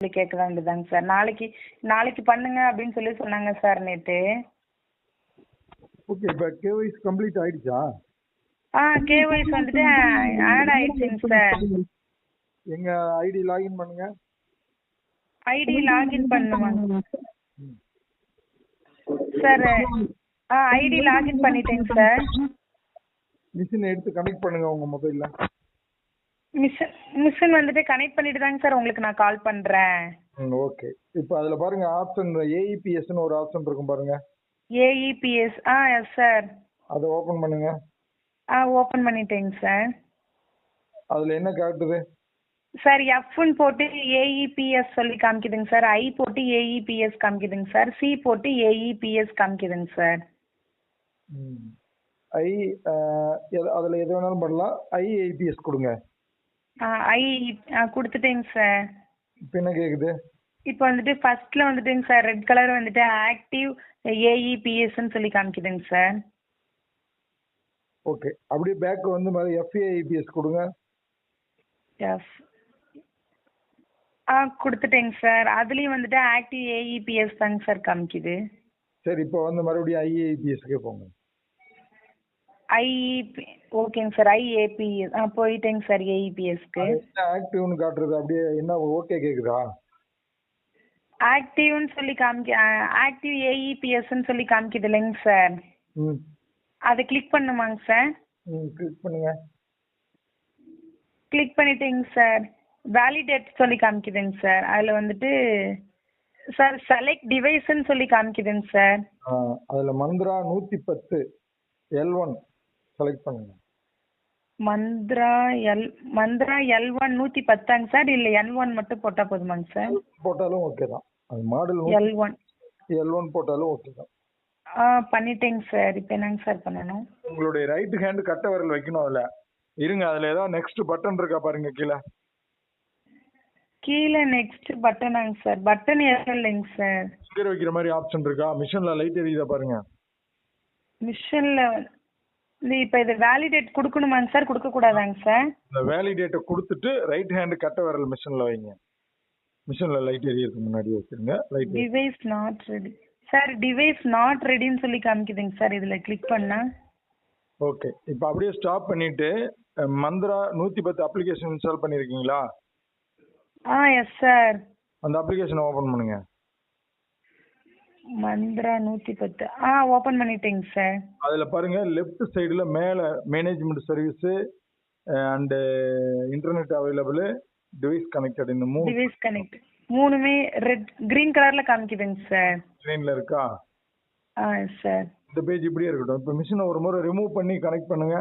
கேட்க வேண்டியதாங்க சார். நாளைக்கு நாளைக்கு பண்ணுங்க அப்படின்னு சொல்லி சொன்னாங்க சார் நேற்று ஓகே இப்போ கேஒய்சி கம்ப்ளீட் ஆயிடுச்சா? ஆ கேஒய்ஸ் வந்துட்டு ஆட் ஆயிடுச்சுங்க சார். எங்க ஐடி லாகின் பண்ணுங்க. ஐடி லாகின் பண்ணுவாங்க சார் ஆ ஐடி லாகின் பண்ணிட்டேங்க சார். மிஷினை எடுத்து கனெக்ட் பண்ணுங்க உங்க மொபைல்ல மிஷின் மிஷின் வந்துட்டு கனெக்ட் பண்ணிட்டு தாங்க சார் உங்களுக்கு நான் கால் பண்ணுறேன் ம் ஓகே இப்போ அதுல பாருங்க ஆப்ஷன் ஏஇபிஎஸ்னு ஒரு ஆப்ஷன் இருக்கும் பாருங்க. ஏஇபிஎஸ் ஆ எஸ் சார் அதை ஓபன் பண்ணுங்க. ஆ ஓப்பன் பண்ணிட்டேங்க சார் அதுல என்ன காட்டுது? சார் எஃப்னு போட்டு ஏஇபிஎஸ் சொல்லி காமிக்குதுங்க சார் ஐ போட்டு ஏஇபிஎஸ் காமிக்குதுங்க சார் சி போட்டு ஏஇபிஎஸ் காமிக்குதுங்க சார். ஐ அதுல எது வேணாலும் பண்ணலாம். ஐஏபிஎஸ் கொடுங்க. ஐ கொடுத்துட்டேங்க சார். இப்போ என்ன கேக்குது? இப்போ வந்துட்டு ஃபர்ஸ்ட்ல வந்துட்டுங்க சார் ரெட் கலர் வந்துட்டு ஆக்டிவ் ஏஇபிஎஸ்ன்னு சொல்லி காமிக்குதுங்க சார். ஓகே அப்படியே பேக் வந்து மாதிரி எஃப்ஏஐபிஎஸ் கொடுங்க. எஸ் ஆ கொடுத்துட்டேங்க சார். அதுலேயும் வந்துட்டு ஆக்டிவ் ஏஇபிஎஸ் தாங்க சார் காமிக்குது. சரி இப்போ வந்து மறுபடியும் ஐஏபிஎஸ்க்கே போங்க. ஐஇபி ஓகேங்க சார். ஐஏபிஎஸ் ஆ போயிட்டேங்க சார் ஏஇபிஎஸ்க்கு என்ன ஆக்டிவ்னு காட்டுறது? அப்படியே என்ன ஓகே கேக்குதா? ஆக்டிவ்னு சொல்லி காமிக்க ஆக்டிவ் ஏஇபிஎஸ்ன்னு சொல்லி காமிக்குது இல்லைங்க சார். ம். அதை கிளிக் பண்ணுமாங்க சார்? ம் கிளிக் பண்ணுங்க. கிளிக் பண்ணிட்டேங்க சார். வேலிடேட் சொல்லி காமிக்குதுங்க சார். அதில் வந்துட்டு சார் செலக்ட் டிவைஸ்ன்னு சொல்லி காமிக்குதுங்க சார். அதுல மந்த்ரா நூத்தி பத்து எல் ஒன் செலக்ட் பண்ணுங்க. Mantra L Mantra L one நூற்றி பத்தாங்க சார்? இல்லை எல் ஒன் மட்டும் போட்டால் போதுமாங்க சார்? போட்டாலும் ஓகே தான். அது model L one. L one போட்டாலும் ஓகே தான். ஆ பண்ணிட்டேங்க சார். இப்போ என்னங்க சார் பண்ணணும்? உங்களுடைய ரைட் ஹேண்ட் கட்டை விரல் வைக்கணும் அதுல. இருங்க அதுல ஏதாவது நெக்ஸ்ட் பட்டன் இருக்கா பாருங்க கீழே. கீழே நெக்ஸ்ட் பட்டனாங்க சார். பட்டன் எதுவும் இல்லைங்க சார். வைக்கிற மாதிரி ஆப்ஷன் இருக்கா? மிஷின்ல லைட் எரியுதா பாருங்க. மிஷினில் இந்த இப்போ இது வேலிடேட் கொடுக்கணுமாங்க சார் கொடுக்கக்கூடாதாங்க சார் இந்த வேலிடேட்டை கொடுத்துட்டு ரைட் ஹேண்ட் கட்டை விரல் மிஷின்ல வைங்க. மிஷின்ல லைட் எரியறதுக்கு முன்னாடி வச்சிருங்க. Light device not ready sir device not ரெடின்னு சொல்லி காமிக்குதுங்க சார் இதில் கிளிக் பண்ணா. ஓகே இப்போ அப்படியே ஸ்டாப் பண்ணிட்டு மந்த்ரா நூத்தி பத்து அப்ளிகேஷன் இன்ஸ்டால் பண்ணிருக்கீங்களா? ஆ எஸ் சார் அந்த அப்ளிகேஷனை ஓபன் பண்ணுங்க. மந்த்ரா நூற்றி பத்து ஆ ஓப்பன் பண்ணிட்டேங்க சார் அதுல பாருங்க லெஃப்ட் சைடுல மேல management service and internet available device connected இந்த மூணு. டிவைஸ் கனெக்ட் மூணுமே ரெட் கிரீன் கலரில் காமிக்குதுங்க சார் ஸ்க்ரீன்ல இருக்கா? ஆ சார் இந்த பேஜ் இப்படியே இருக்கட்டும். இப்போ மிஷினை ஒரு முறை ரிமூவ் பண்ணி கனெக்ட் பண்ணுங்க.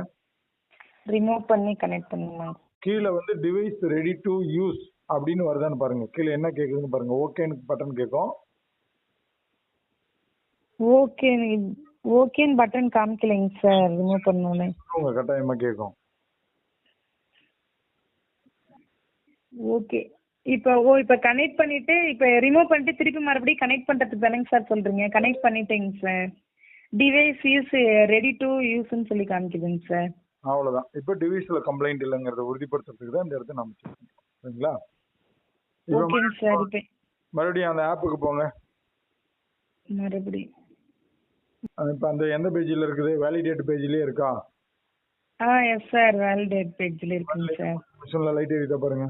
ரிமூவ் பண்ணி கனெக்ட் பண்ணுங்க கீழே வந்து டிவைஸ் ரெடி டு யூஸ் அப்படின்னு வருதான்னு பாருங்க. கீழே என்ன கேக்குதுன்னு பாருங்க. ஓகேன்னு பட்டன் கேட்கும் ஓகே ஓகேன்னு பட்டன் காமிக்கலைங்க சார் ரிமூவ் பண்ணோன்னே உங்க கட்டாயமா கேட்கும். ஓகே இப்போ ஓ இப்போ கனெக்ட் பண்ணிட்டு இப்போ ரிமூவ் பண்ணிட்டு திருப்பி மறுபடியும் கனெக்ட் பண்ணுறதுக்கு தானேங்க சார் சொல்கிறீங்க கனெக்ட் பண்ணிட்டேங்க sir device use ready to யூஸ்ன்னு சொல்லி காமிக்குதுங்க சார் அவ்வளவுதான். இப்போ டிவைஸ்ல கம்ப்ளைண்ட் இல்லைங்கிறத உறுதிப்படுத்துறதுக்கு தான் இந்த இடத்த நம்ம. சரிங்களா? ஓகேங்க சார் இப்போ மறுபடியும் அந்த ஆப்புக்கு போங்க. மறுபடியும். இப்போ அந்த எந்த பேஜில் இருக்குது? வேலிடேட் பேஜ்லயே இருக்கா? ஆ எஸ் சார் வேலிடேட் பேஜில் இருக்குங்க சார் லைட் எரியுதா பாருங்க.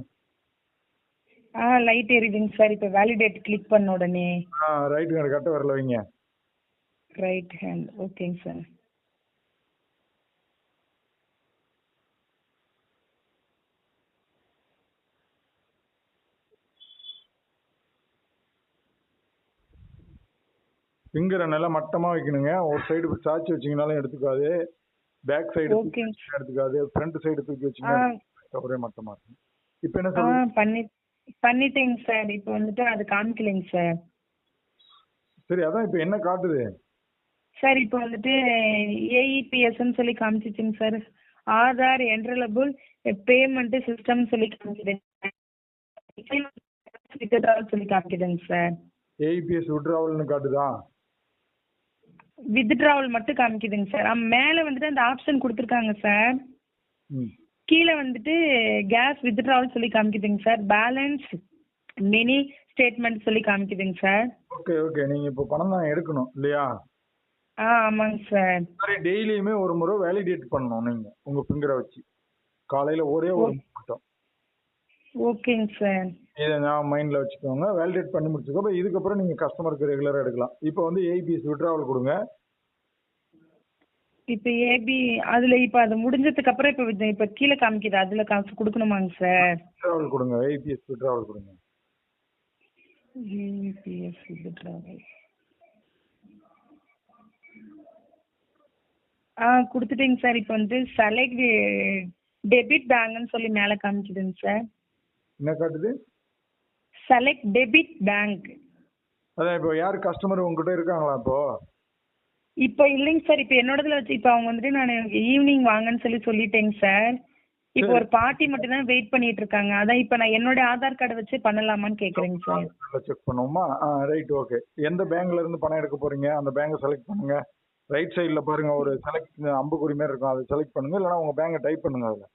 ஆ லைட் எரியுதுங்க சார் இப்போ வேலிடேட் கிளிக் பண்ண உடனே. ஆ ரைட் ஹேண்ட் கட்ட வரல வைங்க. ரைட் ஹேண்ட் ஓகேங்க சார் ஃபிங்கரை நல்லா மட்டமா வைக்கணுங்க. ஒரு சைடு சாய்ச்சி வச்சீங்கனாலும் எடுத்துக்காது. பேக் சைடு எடுத்துக்காது. ஃப்ரண்ட் சைடு தூக்கி வச்சீங்கன்னா ஒரே மட்டமா இருக்கும் இப்போ என்ன சொல்லுங்க பண்ணி பண்ணிட்டேங்க சார். இப்போ வந்துட்டு அது காமிக்கலைங்க சார். சரி அதான் இப்போ என்ன காட்டுது? சார் இப்போ வந்துட்டு ஏஇபிஎஸ்ன்னு சொல்லி காமிச்சிச்சுங்க sir. Aadhaar enabled payment system சொல்லி காமிக்குதுங்க சொல்லி காமிக்குதுங்க சார். ஏஇபிஎஸ் விட்ராவல்னு காட்டுதா? வித்ட்ராவல் மட்டும் காமிக்குதுங்க சார் மேலே வந்துட்டு அந்த ஆப்ஷன் கொடுத்துருக்காங்க சார் கீழே வந்துட்டு கேஸ் வித்ட்ராவல் சொல்லி காமிக்குதுங்க சார் பேலன்ஸ் மினி ஸ்டேட்மெண்ட் சொல்லி காமிக்குதுங்க சார் ஓகே ஓகே நீங்க இப்போ பணம் தான் எடுக்கணும் இல்லையா? ஆ ஆமாங்க சார் மாதிரி டெய்லியுமே ஒரு முறை வேலிடேட் பண்ணணும் நீங்க உங்க ஃபிங்கரை வச்சு. காலையில ஒரே ஒரு மட்டும். ஓகேங்க சார் இதை நான் மைண்ட்ல வச்சுக்கோங்க. வேலிடேட் பண்ணி முடிச்சுக்கோ இதுக்கப்புறம் நீங்க கஸ்டமருக்கு ரெகுலரா எடுக்கலாம். இப்போ வந்து ஏபிஎஸ் விட்ராவல் கொடுங்க. இப்போ ஏபி அதுல இப்போ அது முடிஞ்சதுக்கு அப்புறம் இப்போ இப்போ கீழே காமிக்குது. அதுல காசு கொடுக்கணுமாங்க சார்? விட்ராவல் கொடுங்க. ஏபிஎஸ் விட்ராவல் கொடுங்க. ஜிபிஎஸ் வித்ட்ராவல் ஆ கொடுத்துட்டேங்க சார். இப்போ வந்து செலக்ட் டெபிட் பேங்க்னு சொல்லி மேலே காமிக்குதுங்க சார். என்ன காட்டுது? செலக்ட் டெபிட் பேங்க் அதான் இப்போ யார் கஸ்டமர் உங்ககிட்ட இருக்காங்களா இப்போ? இப்போ இல்லைங்க சார் இப்போ என்னோடதுல வச்சு இப்போ அவங்க வந்துட்டு நான் ஈவினிங் வாங்கன்னு சொல்லி சொல்லிட்டேங்க சார் இப்போ ஒரு பார்ட்டி மட்டும் தான் வெயிட் பண்ணிட்டு இருக்காங்க. அதான் இப்போ நான் என்னோட ஆதார் கார்டை வச்சு பண்ணலாமான்னு கேட்குறேங்க சார் செக் பண்ணுவோமா? ஆ ரைட் ஓகே எந்த பேங்க்ல இருந்து பணம் எடுக்க போறீங்க? அந்த பேங்கை செலக்ட் பண்ணுங்க. ரைட் சைடுல பாருங்க ஒரு செலக்ட் அம்புக்குறி மாதிரி இருக்கும். அதை செலக்ட் பண்ணுங்க. இல்லைன்னா உங்க பேங்கை டைப் பண்ணுங்க அதுல.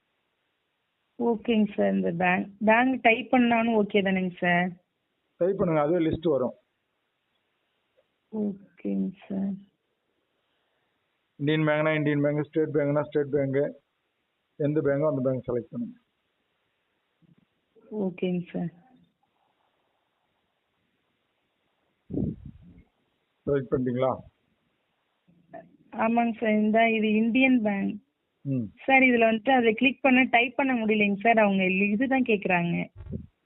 ஓகேங்க சார் இந்த பேங்க் பேங்க் டைப் பண்ணாலும் ஓகே தானேங்க சார்? டைப் பண்ணுங்க அதுவே லிஸ்ட் வரும். ஓகேங்க சார். இந்தியன் பேங்க்னா இந்தியன் பேங்க் ஸ்டேட் பேங்க்னா ஸ்டேட் பேங்க் எந்த பேங்கோ அந்த பேங்க் செலக்ட் பண்ணுங்க. ஓகேங்க சார். செலக்ட் பண்ணிட்டீங்களா? ஆமாங்க சார் இந்த இது இந்தியன் பேங்க் சார் இதில் வந்துட்டு அதை கிளிக் பண்ண டைப் பண்ண முடியலைங்க சார். அவங்க இதுதான் கேட்குறாங்க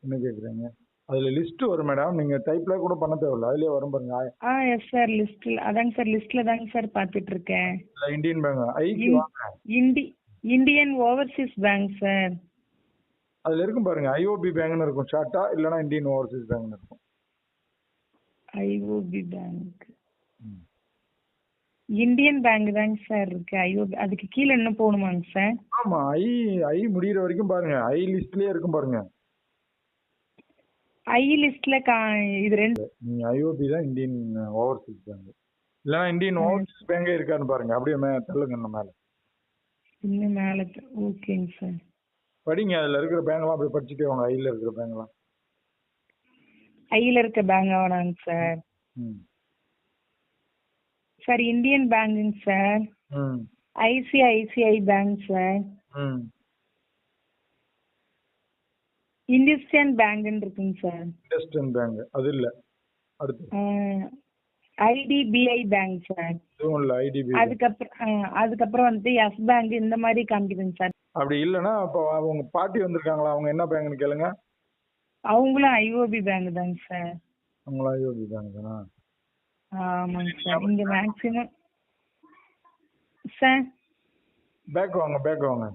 என்ன கேக்குறீங்க? அதுல லிஸ்ட் வரும் மேடம் நீங்க டைப்ல கூட பண்ண தேவையில்ல. அதுலயே வரும் பாருங்க. ஆ எஸ் சார் லிஸ்ட்டில் அதாங்க சார் லிஸ்ட்டில் தாங்க சார் பார்த்துட்டு இருக்கேன் இந்தியன் பேங்க் ஐக்கு வாங்க இண்டி இந்தியன் ஓவர்சீஸ் பேங்க் சார் அதுல இருக்கும் பாருங்க. ஐஓபி பேங்க்னு இருக்கும். ஷார்ட்டா இல்லைன்னா இந்தியன் ஓவர்சீஸ் பேங்க்னு இருக்கும். IOB bank. இந்தியன் பேங்க் தாங்க சார் இருக்கு. ஐஓபி அதுக்கு கீழே இன்னும் போகணுமாங்க சார்? ஆமா ஐ ஐ முடியிற வரைக்கும் பாருங்க. ஐ லிஸ்ட்லயே இருக்கும் பாருங்க. ஐ லிஸ்ட்ல கா இது ரெண்டு நீங்க ஐஓபி தான் இந்தியன் ஓவர்சீஸ் பேங்க் இல்லைன்னா இந்தியன் ஓவர்சீஸ் பேங்கே இருக்கான்னு பாருங்க. அப்படியே மே தள்ளுங்க இன்னும் மேல. இன்னும் மேலே ஓகேங்க சார். படிங்க. அதுல இருக்கிற பேங்க்லாம் அப்படியே படிச்சுட்டே வாங்க. ஐல இருக்கிற பேங்க்லாம். ஐயில் இருக்க பேங்க் வேணாங்க சார். ம். சார் இந்தியன் பேங்குங்க சார் ஐசிஐசிஐ பேங்க் சார் ம் இந்துஸ்தான் பேங்க்னு இருக்குங்க சார் இண்டஸ்டன் பேங்க் அது இல்ல. அடுத்து. ஐடிபிஐ பேங்க் சார் இதுவும் இல்ல ஐடிபி அதுக்கப்புறம் அதுக்கப்புறம் வந்துட்டு எஸ் பேங்க் இந்த மாதிரி காமிக்குதுங்க சார் அப்படி இல்லைன்னா அப்போ அவங்க பாட்டி வந்திருக்காங்களா? அவங்க என்ன பேங்க்னு கேளுங்க. அவங்களும் ஐஓபி பேங்க் தாங்க சார் அவங்களா ஐஓபி பேங்க் தானா? ஆமாங்க சார். இங்க மேக்ஸிமம் சார்? பேக் வாங்க பேக் வாங்க.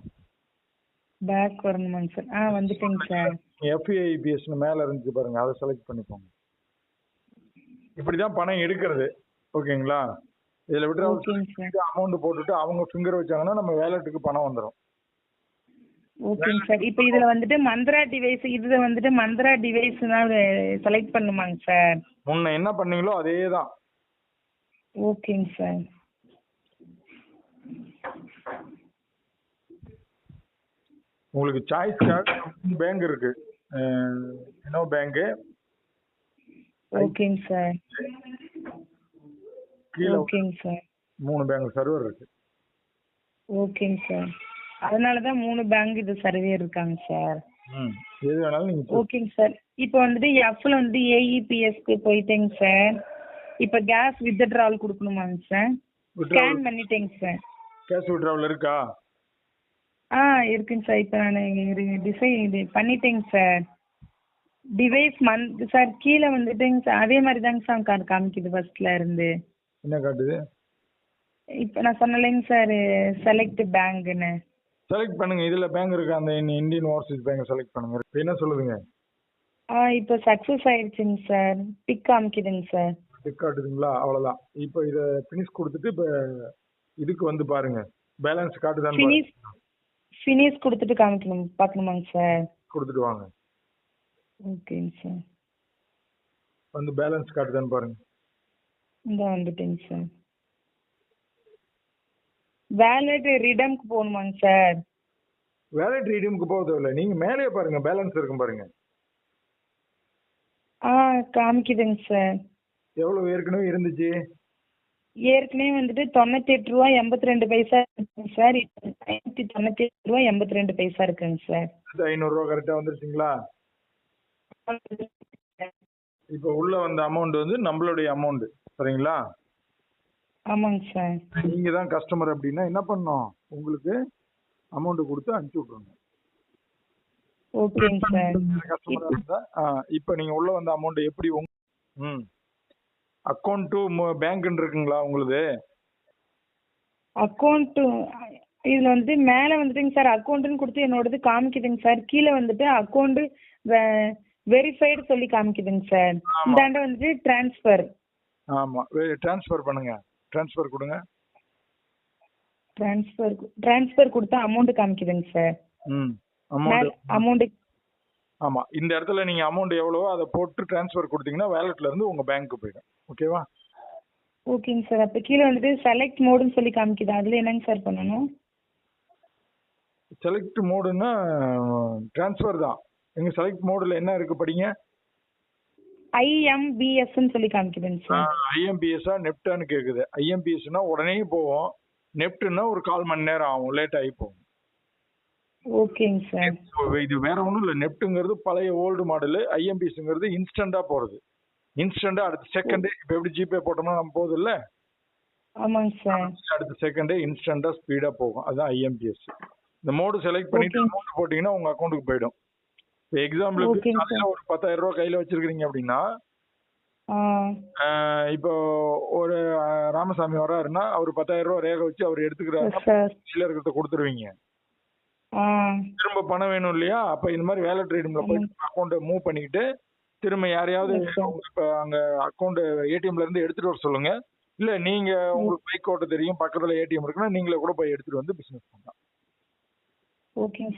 பேக் வரணுமாங்க சார். ஆ வந்துட்டேங்க சார். எஃப்ஐஐபிஎஸ்னு மேல இருந்துச்சு பாருங்க. அதை செலக்ட் பண்ணிக்கோங்க. இப்படிதான் பணம் எடுக்கிறது. ஓகேங்களா? இதுல விட்டு அமௌண்ட் போட்டுட்டு அவங்க ஃபிங்கர் வச்சாங்கன்னா நம்ம வேலெட்டுக்கு பணம் வந்துடும் ஓகேங்க சார். இப்போ இதுல வந்துட்டு மந்த்ரா டிவைஸ் இதுல வந்துட்டு மந்த்ரா டிவைஸ் தான் செலக்ட் பண்ணுமாங்க சார்? முன்ன என்ன பண்ணீங்களோ அதே தான் ஓகேங்க சார். உங்களுக்கு சாய்ஸ்க்காக பேங்க் இருக்கு. இன்னோ பேங்க் ஓகேங்க சார். கீழே ஓகேங்க சார். மூணு பேங்க் சர்வர் இருக்கு. ஓகேங்க சார். அதனால தான் மூணு பேங்க் இது சர்வே இருக்காங்க சார். ம் எது வேணாலும் நீங்க ஓகேங்க சார். இப்போ வந்துட்டு எஃப்ல வந்து ஏஇபிஎஸ்க்கு போயிட்டேங்க சார். இப்போ கேஸ் வித்ட்ராவல் கொடுக்கணுமாங்க சார் ஸ்கேன் பண்ணிட்டேங்க சார் கேஷ் விட்ராவல் இருக்கா? ஆ இருக்குங்க சார் இப்போ நான் டிசைன் இது பண்ணிட்டேங்க சார் டிவைஸ் மந்த் சார் கீழே வந்துட்டுங்க சார் அதே மாதிரி தாங்க சார் கா காமிக்குது ஃபர்ஸ்ட்ல இருந்து. என்ன காட்டுது? இப்போ நான் சொன்னலைங்க சார் செலக்ட் பேங்க்னு செலக்ட் பண்ணுங்க. இதுல பேங்க் இருக்கு? அந்த இந்தியன் ஓவர்சீஸ் பேங்க் செலக்ட் பண்ணுங்க. இப்ப என்ன சொல்லுதுங்க? ஆ இப்போ சக்ஸஸ் ஆயிடுச்சுங்க சார் பிக் காமிக்குதுங்க சார் டிக் காட்டுதுங்களா அவ்வளவுதான். இப்போ இத ஃபினிஷ் கொடுத்துட்டு இப்போ இதுக்கு வந்து பாருங்க. பேலன்ஸ் காட்டுதான்னு. ஃபினிஷ் ஃபினிஷ் கொடுத்துட்டு காமிக்கணும். பார்க்கணுமாங்க சார்? கொடுத்துட்டு வாங்க. ஓகேங்க சார். வந்து பேலன்ஸ் காட்டுதான்னு பாருங்க. இந்த வந்துட்டேங்க சார். வேலட் ரிடம்க்கு போகணுமாங்க சார்? வேலட் ரீடியமுக்கு போக தேவையில்ல. நீங்க மேலேயே பாருங்க. பேலன்ஸ் இருக்கும் பாருங்க. ஆ காமிக்குதுங்க சார். எவ்வளவு ஏற்கனவே இருந்துச்சு? ஏற்கனவே வந்துட்டு தொண்ணூத்தி எட்டு ரூபா எண்பத்தி ரெண்டு பைசா இருக்குங்க சார். ஐநூத்தி தொண்ணூத்தி எட்டு ரூபா எண்பத்தி ரெண்டு பைசா இருக்குங்க சார். ஐநூறுரூவா கரெக்டாக வந்துருச்சுங்களா? இப்போ உள்ள வந்த அமௌண்ட் வந்து நம்மளுடைய அமௌண்ட் சரிங்களா? ஆமாங்க சார். நீங்க தான் கஸ்டமர் அப்படின்னா என்ன பண்ணணும்? உங்களுக்கு அமௌண்ட் கொடுத்து அனுப்பிச்சு விட்ருங்க ஓகேங்க சார். கஸ்டமரா இப்போ நீங்க உள்ள வந்த அமௌண்ட் எப்படி உங்க ம். அக்கௌண்ட் டு பேங்க்னு இருக்குங்களா உங்களுது? அக்கௌண்ட்டு இதில் வந்துட்டு மேலே வந்துட்டுங்க சார் அக்கௌண்ட்டுன்னு கொடுத்து என்னோடது காமிக்குதுங்க சார். கீழே வந்துட்டு அக்கௌண்ட்டு வெரிஃபைடு சொல்லி காமிக்குதுங்க சார். இந்தாண்ட வந்துட்டு ட்ரான்ஸ்ஃபர். ஆமா. ட்ரான்ஸ்ஃபர் பண்ணுங்க. ட்ரான்ஸ்ஃபர் கொடுங்க. ட்ரான்ஸ்ஃபர் ட்ரான்ஸ்ஃபர் கொடுத்தா அமௌண்ட் காமிக்குதுங்க சார். ம். அமௌண்ட் அமௌண்ட் ஆமா. இந்த இடத்துல நீங்க அமௌண்ட் எவ்வளவோ அதை போட்டு ட்ரான்ஸ்ஃபர் கொடுத்தீங்கன்னா வேலெட்ல இருந்து உங்க பேங்க்கு போயிடும். ஓகேவா? ஓகேங்க சார். அப்போ கீழே வந்துட்டு செலக்ட் மோடுன்னு சொல்லி காமிக்குது. அதில் என்னங்க சார் பண்ணணும்? செலக்ட் மோடுன்னா ட்ரான்ஸ்ஃபர் தான். எங்க செலக்ட் மோடுல என்ன இருக்கு படிங்க? ஐஎம்பிஎஸ்ன்னு சொல்லி காமிக்குதுங்க சார். ஐஎம்பிஎஸ்ஸா நெப்டான்னு கேக்குது. ஐஎம்பிஎஸ்னா உடனே போவோம். நெப்ட்னா ஒரு கால் மணி நேரம் ஆகும். லேட் ஆகி போகும். ஓகேங்க சார். இது வேற ஒன்றும் இல்லை. நெப்ட்டுங்கிறது பழைய ஓல்டு மாடலு ஐஎம்பிஎஸ்ங்கிறது இன்ஸ்டண்டா போறது. இன்ஸ்டண்டா அடுத்த செகண்டே இப்போ எப்படி ஜிபே போட்டோம்னா நம்ம போகுது இல்ல ஆமாங்க சார் அடுத்த செகண்டே இன்ஸ்டண்டா ஸ்பீடா போகும். அதுதான் ஐஎம்பிஎஸ் இந்த மோடு செலக்ட் பண்ணிட்டு. அமௌண்ட் போட்டீங்கன்னா உங்க அக்கௌண்ட்டுக்கு போயிடும். இப்போ எக்ஸாம்பிளுக்கு ஒரு பத்தாயிரம் ரூபாய் கையில வச்சிருக்கீங்க அப்படின்னா இப்போ ஒரு ராமசாமி வராருன்னா அவர் பத்தாயிரம் ரூபாய் ரேகை வச்சு அவர் எடுத்துக்கிறாருன்னா சார் டீலர்கிட்ட கொடுத்துருவீங்க. திரும்ப பணம் வேணும் இல்லையா? அப்ப இந்த மாதிரி வேலை ட்ரேடிங்ல போயிட்டு அக்கௌண்ட்டை மூவ் பண்ணிக்கிட்டு திரும்ப யாரையாவது அங்க அக்கௌண்ட் ஏடிஎம்ல இருந்து எடுத்துட்டு வர சொல்லுங்க. இல்ல நீங்க உங்களுக்கு பைக் ஓட்ட தெரியும் பக்கத்துல ஏடிஎம் இருக்குன்னா நீங்களே கூட போய் எடுத்துட்டு வந்து பிசினஸ் பண்ணலாம். ஓகேங்க